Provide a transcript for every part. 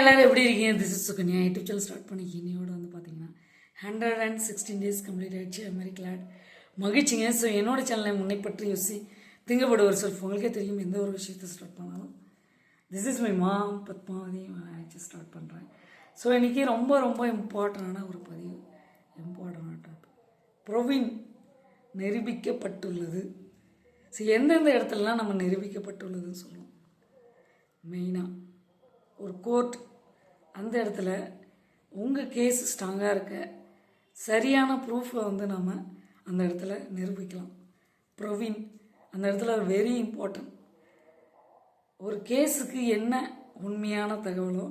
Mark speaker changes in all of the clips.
Speaker 1: எல்லாரும் எப்படி இருக்கீங்க? This is Sukanya YouTube channel start பண்ணி இன்னையோட வந்து பார்த்தீங்கன்னா hundred and sixteen days complete ஆயிடுச்சு. மாதிரி கிளாட் மகிழ்ச்சிங்க. ஸோ என்னோட சேனலை முன்னை பற்றி யோசி திங்கப்பட ஒரு சொல் உங்களுக்கே தெரியும். எந்த ஒரு விஷயத்தை ஸ்டார்ட் பண்ணாலும். This is my mom Padmavathi. ஆச்சு ஸ்டார்ட் பண்ணுறேன் ஸோ இன்றைக்கி ரொம்ப ரொம்ப இம்பார்ட்டண்டான ஒரு பதிவு. இம்பார்ட்டண்டான டாபிக் பிரவீன் நிரூபிக்கப்பட்டுள்ளது. ஸோ எந்தெந்த இடத்துலலாம் நம்ம நிரூபிக்கப்பட்டுள்ளதுன்னு சொல்லுவோம். மெயினாக ஒரு கோர்ட் அந்த இடத்துல உங்கள் கேஸ் ஸ்ட்ராங்காக இருக்க சரியான ப்ரூஃபை வந்து நம்ம அந்த இடத்துல நிரூபிக்கலாம். ப்ரொவின் அந்த இடத்துல வெரி இம்பார்ட்டன்ட் ஒரு கேஸுக்கு என்ன உண்மையான தகவலோ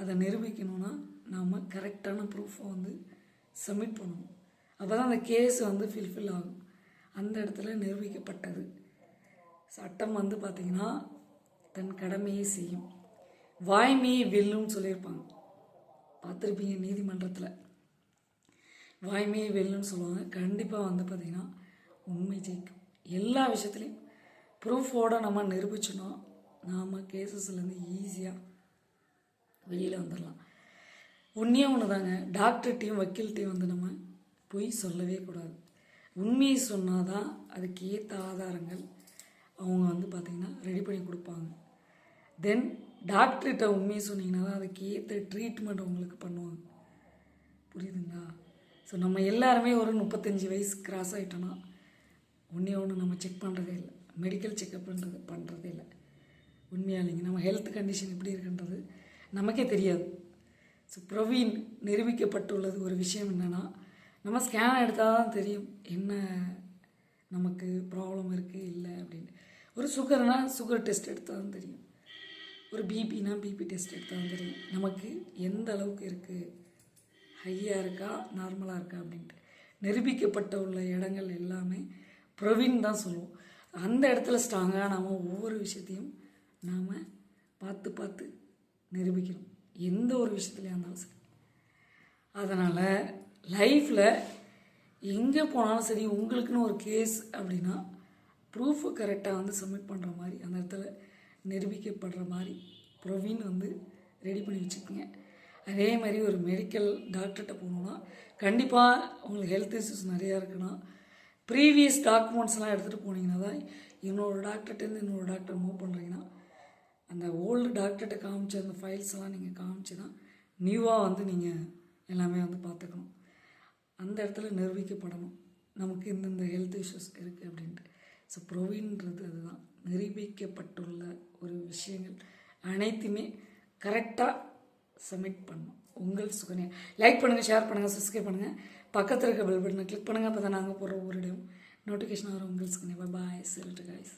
Speaker 1: அதை நிரூபிக்கணும்னா நாம் கரெக்டான ப்ரூஃபை வந்து சப்மிட் பண்ணணும். அப்போ தான் அந்த கேஸ் வந்து ஃபில்ஃபில் ஆகும். அந்த இடத்துல நிரூபிக்கப்பட்டது. சட்டம் வந்து பார்த்திங்கன்னா தன் கடமையை செய்யும். வாய்மையை வெல்லும்னு சொல்லியிருப்பாங்க. பார்த்துருப்பீங்க நீதிமன்றத்தில். வாய்மையை வெல்லும்னு சொல்லுவாங்க. கண்டிப்பாக வந்து பார்த்திங்கன்னா உண்மை ஜெயிக்கும். எல்லா விஷயத்துலையும் ப்ரூஃபோடு நம்ம நிரூபிச்சோன்னா நாம் கேசஸ்லேருந்து ஈஸியாக வெளியில் வந்துடலாம் ஒன்றே ஒன்று தாங்க டாக்டர்கிட்டையும் வக்கீல்கிட்டையும் வந்து நம்ம பொய் சொல்லவே கூடாது. உண்மையை சொன்னால் தான் அதுக்கேற்ற ஆதாரங்கள் அவங்க வந்து பார்த்திங்கன்னா ரெடி பண்ணி கொடுப்பாங்க. தென் டாக்டர்கிட்ட உண்மையை சொன்னீங்கன்னா தான் அதுக்கு ஏற்ற ட்ரீட்மெண்ட் உங்களுக்கு பண்ணுவாங்க. புரியுதுங்களா? ஸோ நம்ம எல்லாருமே ஒரு முப்பத்தஞ்சு வயசு கிராஸ் ஆகிட்டோன்னா ஒன்றே ஒன்று நம்ம செக் பண்ணுறதே இல்லை. மெடிக்கல் செக்கப் பண்ணுறது பண்ணுறதே இல்லை. உண்மையாக இல்லைங்க. நம்ம ஹெல்த் கண்டிஷன் எப்படி இருக்குன்றது நமக்கே தெரியாது. ஸோ பிரவீன் நிரூபிக்கப்பட்டுள்ளது ஒரு விஷயம் என்னென்னா நம்ம ஸ்கேன் எடுத்தால் தான் தெரியும் என்ன நமக்கு ப்ராப்ளம் இருக்குது இல்லை அப்படின்னு. ஒரு சுகர்னால் சுகர் டெஸ்ட் எடுத்தால் தான் தெரியும். ஒரு பிபினா பிபி டெஸ்ட் எடுத்தால் தான் தெரியும். நமக்கு எந்த அளவுக்கு இருக்குது ஹையாக இருக்கா? நார்மலாக இருக்கா? அப்படின்ட்டு. நிரூபிக்கப்பட்ட உள்ள இடங்கள் எல்லாமே பிரவீன் தான் சொல்லுவோம். அந்த இடத்துல ஸ்ட்ராங்காக நாம் ஒவ்வொரு விஷயத்தையும் நாம் பார்த்து பார்த்து நிரூபிக்கணும். எந்த ஒரு விஷயத்துலையாக இருந்தாலும் சரி. அதனால் லைஃப்பில் எங்கே போனாலும் சரி உங்களுக்குன்னு ஒரு கேஸ் அப்படின்னா ப்ரூஃப் கரெக்டாக வந்து சப்மிட் பண்ணுற மாதிரி அந்த இடத்துல நிரூபிக்கப்படுற மாதிரி ப்ரொவின் வந்து ரெடி பண்ணி வச்சுக்கோங்க அதே மாதிரி ஒரு மெடிக்கல் டாக்டர்கிட்ட போகணுன்னா கண்டிப்பாக உங்களுக்கு ஹெல்த் இஷ்யூஸ் நிறையா இருக்குன்னா ப்ரீவியஸ் டாக்குமெண்ட்ஸ்லாம் எடுத்துகிட்டு போனீங்கன்னா தான் இன்னொரு டாக்டர்கிட்டேருந்து இன்னொரு டாக்டர் மூவ் பண்ணுறீங்கன்னா அந்த ஓல்டு டாக்டர்கிட்ட காமிச்ச அந்த ஃபைல்ஸ் எல்லாம் நீங்கள் காமிச்சு தான் நியூவாக வந்து நீங்கள் எல்லாமே வந்து பார்த்துக்கணும். அந்த இடத்துல நிரூபிக்கப்படணும். நமக்கு இந்தந்த ஹெல்த் இஷ்யூஸ் இருக்குது அப்படின்ட்டு. ஸோ ப்ரொவின்றது அதுதான். நிரூபிக்கப்பட்டுள்ள ஒரு விஷயங்கள் அனைத்துமே கரெக்டாக சப்மிட் பண்ணும். உங்கள் சுகனே லைக் பண்ணுங்கள் ஷேர் பண்ணுங்கள் சப்ஸ்கிரைப் பண்ணுங்கள் பக்கத்தில் இருக்க பெல் பட்டனை கிளிக் பண்ணுங்கள் அப்போ தான் நாங்கள் போடுற ஒரு இடம் நோட்டிஃபிகேஷன் வரும். உங்கள் சுகனே பாய் சில்ட்டு காய்ஸ்